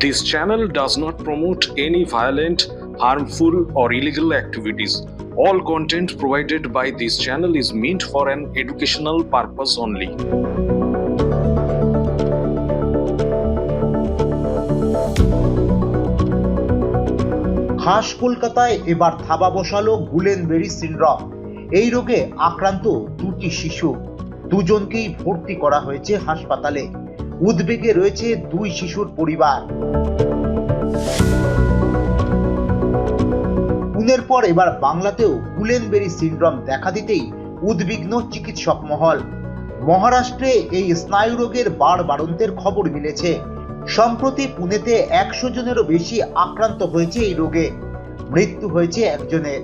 This channel does not promote any violent, harmful, or illegal activities. All content provided by this channel is meant for an educational purpose only. খাস কলকাতায় এবার থাবা বসালো Guillain-Barré syndrome এই রোগে আক্রান্ত দুটি শিশু দুজনকেই ভর্তি করা হয়েছে হাসপাতালে উদ্বেগে রয়েছে দুই শিশুর পরিবার। পুনের পর এবার বাংলাতেও গুলেনবেরি সিনড্রোম দেখা দিতেই উদ্বিগ্ন চিকিৎসক মহল। মহারাষ্ট্রে এই স্নায়ু রোগের বার বাড়ন্তের খবর মিলেছে। সম্প্রতি পুনেতে একশো জনেরও বেশি আক্রান্ত হয়েছে এই রোগে। মৃত্যু হয়েছে একজনের।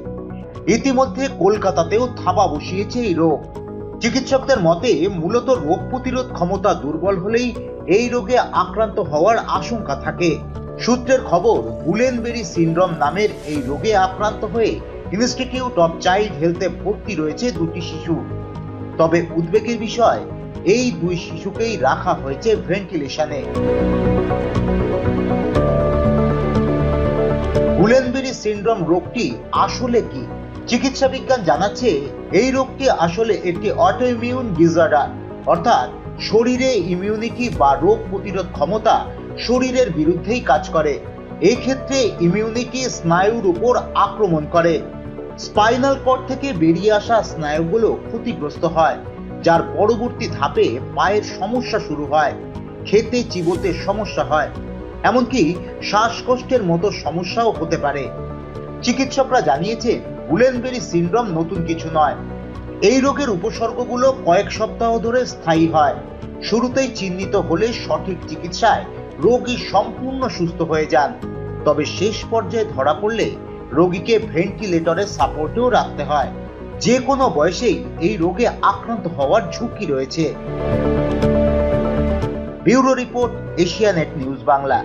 ইতিমধ্যে কলকাতাতেও থাবা বসিয়েছে এই রোগ। চিকিৎসকদের মতে, মূলত রোগ প্রতিরোধ ক্ষমতা দুর্বল হলেই এই রোগে আক্রান্ত হওয়ার আশঙ্কা থাকে। সূত্রের খবর গুলেনবেরি সিনড্রোম নামের এই রোগে আক্রান্ত হয়ে ইনস্টিটিউট অফ চাইল্ড হেলথে ভর্তি রয়েছে দুটি শিশু। তবে উদ্বেগের বিষয়, এই দুই শিশুকেই রাখা হয়েছে ভেন্টিলেশনে। সিনড্রোম রোগটি আসলে কি? চিকিৎসা বিজ্ঞান জানাচ্ছে এই রোগটি আসলে একটি অটোইমিউন ডিসঅর্ডার অর্থাৎ শরীরে ইমিউনিটি বা রোগ প্রতিরোধ ক্ষমতা শরীরের বিরুদ্ধেই কাজ করে। এই ক্ষেত্রে ইমিউনিটি স্নায়ুর উপর আক্রমণ করে। স্পাইনাল কর্ড থেকে বেরিয়ে আসা স্নায়ুগুলো ক্ষতিগ্রস্ত হয়, যার পরবর্তী ধাপে পায়ের সমস্যা শুরু হয়, খেতে চিবোতে সমস্যা হয়। এমনকি শ্বাসকষ্টের মতো সমস্যাও হতে পারে। চিকিৎসকরা জানিয়েছে গুলেনবেরি সিনড্রোম নতুন কিছু নয়। এই রোগের উপসর্গগুলো কয়েক সপ্তাহ ধরে স্থায়ী হয়। শুরুতেই চিহ্নিত হলে সঠিক চিকিৎসায় রোগী সম্পূর্ণ সুস্থ হয়ে যান। তবে শেষ পর্যায়ে ধরা পড়লে রোগীকে ভেন্টিলেটরের সাপোর্টেও রাখতে হয়। যে কোনো বয়সেই এই রোগে আক্রান্ত হওয়ার ঝুঁকি রয়েছে। Bureau report Asianet news Bangla.